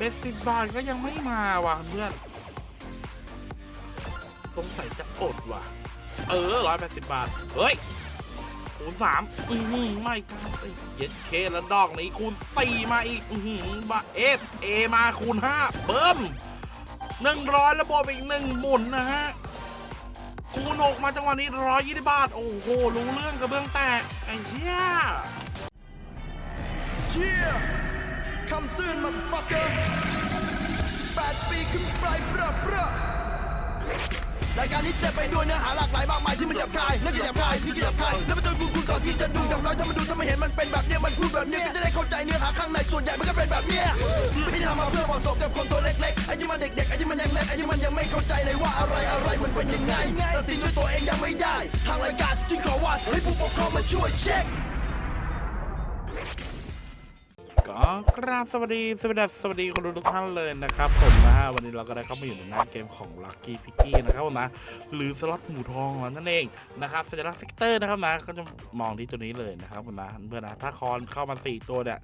เบสสิบบาทก็ยังไม่มาว่ะเพื่อน สงสัยจะอดว่ะ เออร้อยแปดสิบบาท เฮ้ย คูณสามอือหือไม่กล้าสิเย็ดเคแล้วดอกนี้คูณสี่มาอีก อือหือบะเอฟเอมาคูณห้าเบิ่มหนึ่งร้อยแล้วบวกอีกหนึ่งหมุนนะฮะ คูณหกมาจังหวะนี้ร้อยยี่สิบบาท โอ้โห รู้เรื่องกระเบื้องแตกไอ้เหี้ยเชี่ย คำเตือนมาฟักเกอร์แปดปีขึ้นไปเบ้อเบ้อรายการนี้เต็มไปด้วยเนื้อหาหลากหลายมากมายที่มันหยาบคายนั่ก็หยาบคายนี่ก็หยาบคายแล้วมาเตือนคุณคุณก่อนที่จะดูอย่างน้อยถ้ามันดูถ้ามันเห็นมันเป็นแบบเนี้ยมันพูดแบบเนี้ยก็จะได้เข้าใจเนื้อหาข้างในส่วนใหญ่มันก็เป็นแบบเนี้ยไม่ได้ทำมาเพื่อเหมาะสมกับคนตัวเล็กๆไอ้ที่มันเด็กๆไอ้ที่มันยังเล็กไอ้ที่มันยังไม่เข้าใจเลยว่าอะไรอะไรมันเป็นยังไงตัดสินด้วยตัวเองยังไม่ได้ ทางรายการจึงขอว่าให้ผู้ปกครองมาช่วยเช็ค ก็กราบสวัสดีสวัสดีสวัสดีคนดูทุกท่านเลยนะครับผมนะฮะวันนี้เราก็ได้เข้ามาอยู่ในหน้าเกมของ Lucky p i c k y นะครับผมนะหรือสล็อตหมูทองนั่นเองนะครับสัญลักษณ์เซกเตอร์นะครับนะก็จะมองที่ตัวนี้เลยนะครับผมนะเพื่อนนะถ้าคอนเข้ามา 4 ตัวเนี่ย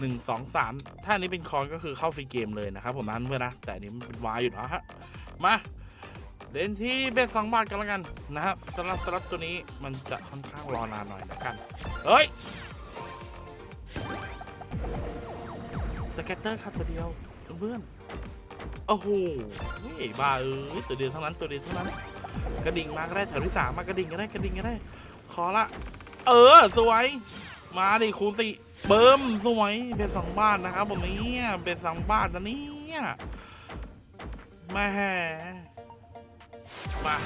หนึ่งสองสามถ้านี้เป็นคอนก็คือเข้าฟรีเกมเลยนะครับผมนะเพื่อนนะแต่นี้มันเป็นวายอยู่นะฮะมาเล่นที่เบสสองบาทกันแล้วกันนะฮะสำหรับสล็อตตัวนี้มันจะค่อนข้างรอนานหน่อยนะกันเฮ้ย สแกตเตอร์ครับตัวเดียวเพื่อนโอ้โหเฮ้ยบ้าเอ้ยตัวเดียวเท่านั้นตัวเดียวเท่านั้น กระดิ่งมาก็ได้แถวที่สามมากระดิ่งก็ได้กระดิ่งก็ได้ ขอละ เออสวย มาดิคูณสี่เบิ่มสวยเบ็ดสองบ้านนะครับผมเนี่ยเบ็ดสองบ้านนะเนี่ยแม่มา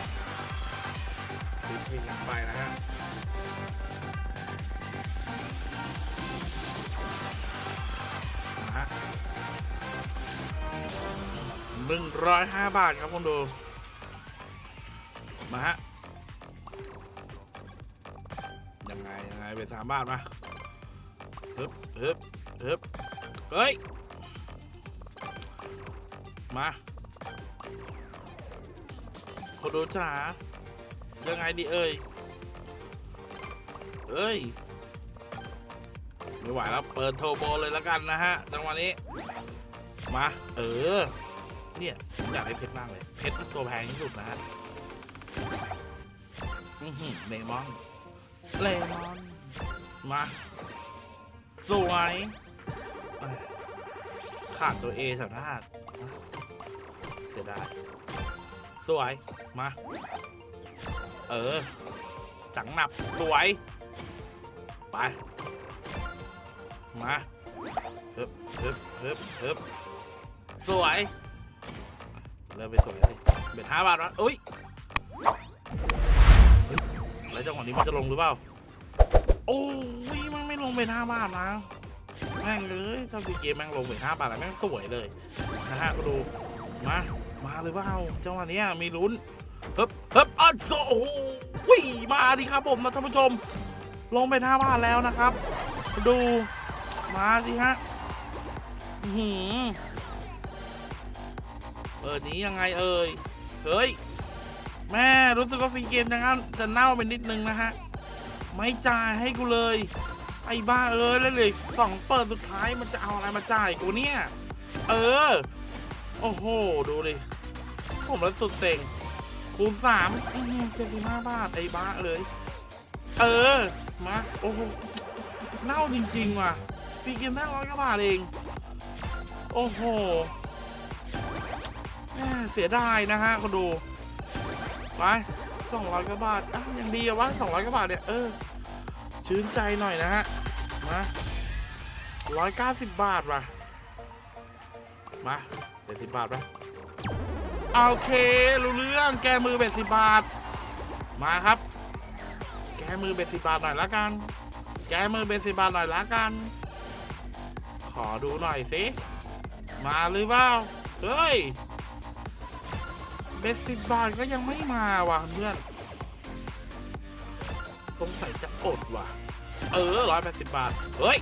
ดูเพลงไปนะฮะ ฮะหนึ่งร้อยห้าบาทครับคุณดู มาฮะ ยังไง ยังไงเป็นสามบาทมาฮึบฮึบฮึบเฮ้ย มาคุณดูจ๋ายังไงดีเอ่ยเอ้ย ไม่ไหวแล้ว เปิดโทรโบเลยแล้วกันนะฮะ จังหวะนี้ มา เออ เนี่ยผมอยากได้เพชรมากเลย เพชรเป็นตัวแพงที่สุดนะฮะอือหือเลมอนเลมอน มา สวยขาดตัวเอสันาดเสียดาย สวย มา เออจังหนับ สวย ไป มาฮึบฮึบฮึบฮึบสวย เริ่มไปสวยเลยเบ็ดห้าบาทวะอุ้ยเฮ้ยแล้วจังหวะนี้มันจะลงหรือเปล่า โอ้ยมันไม่ลงเบ็ดห้าบาทนะ แม่งเลยถ้าซีเกมแม่งลงเบ็ดห้าบาทแล้วแม่งสวยเลยนะฮะก็ดู มา มาหรือเปล่าจังหวะนี้มีลุ้นฮึบฮึบอัดโซโอ้โหวิ่มาดิครับผมนะท่านผู้ชม ลงไปห้าบาทแล้วนะครับ ดู มาสิฮะอือหือเปิดนี้ยังไงเอ่ย เฮ้ย แม่รู้สึกว่าฟรีเกมจะงั้นจะเน่าไปนิดนึงนะฮะ ไม่จ่ายให้กูเลย ไอ้บ้าเอ้ยแล้วเหลยสองเปิดสุดท้ายมันจะเอาอะไรมาจ่ายกูเนี่ย เออ โอ้โห ดูดิ ผมแล้วสุดเซ็งคูณสามเจ็ดสิบห้าบาท ไอ้บ้าเลย เออ มา โอ้โห เน่าจริง ๆ ว่ะ ฟรีเกมแม่ร้อยกว่าบาทเอง โอ้โหเสียดายนะฮะคนดูไปสองร้อยกว่าบาทอะยังดีอะวะสองร้อยกว่าบาทเนี่ยเออชื่นใจหน่อยนะฮะมาร้อยเก้าสิบบาทว่ะมาเจ็ดสิบบาทไปโอเครู้เรื่องแกมือเบ็ดสิบบาท มาครับ แกมือเบ็ดสิบบาทหน่อยละกัน แกมือเบ็ดสิบบาทหน่อยละกัน อดูหน่อยสิมาหรือเปล่าเฮ้ยเบ็ดสิบบาทก็ยังไม่มาว่ะเพื่อนสงสัยจะอดว่ะ เออร้อยแปดสิบบาท เฮ้ย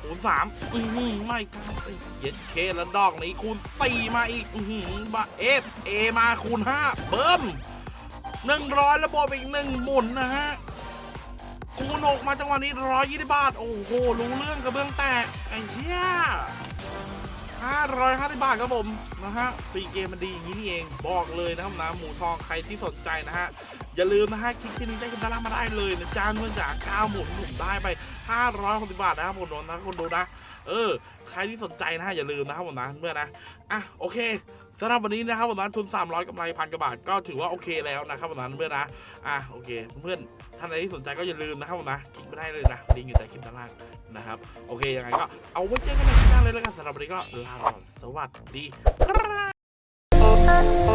คูณสามอือหือไม่กล้าสิเย็ดเคแล้วดอกนี้คูณสี่มาอีก อือหือบะเอฟเอมาคูณห้าเบิ่มหนึ่งร้อยแล้วบวกอีกหนึ่งหมุนนะฮะ คูณหกมาจังหวะนี้ร้อยยี่สิบบาท โอ้โหรู้เรื่องกระเบื้องแตกไอ้เชี่ย550บาทครับผมนะฮะฟรีเกมมันดีอย่างนี้นี่เองบอกเลยนะครับนะหมูทองใครที่สนใจนะฮะอย่าลืมนะฮะคลิกที่ลิงก์ใต้คลิปด้านล่ามาได้เลยนะจ้าเนื่องจาก9หมุนผมได้ไป560บาทนะครับผมนะคนดูนะเออใครที่สนใจนะฮะอย่าลืมนะครับผมนะเมื่อนะอะโอเค สำหรับวันนี้นะครับผมนะทุน 300กำไรพันกว่าบาทก็ถือว่าโอเคแล้วนะครับผมนะเพื่อนะอะโอเคเพื่อนท่านใดที่สนใจก็อย่าลืมนะครับผมนะคลิกไม่ได้เลยนะลิงก์อยู่ใต้คลิปด้านล่างนะครับ โอเคยังไงก็เอาไว้เจอกันในคลิปหน้าเลยแล้วกันสำหรับวันนี้ก็ลาก่อนสวัสดีครับ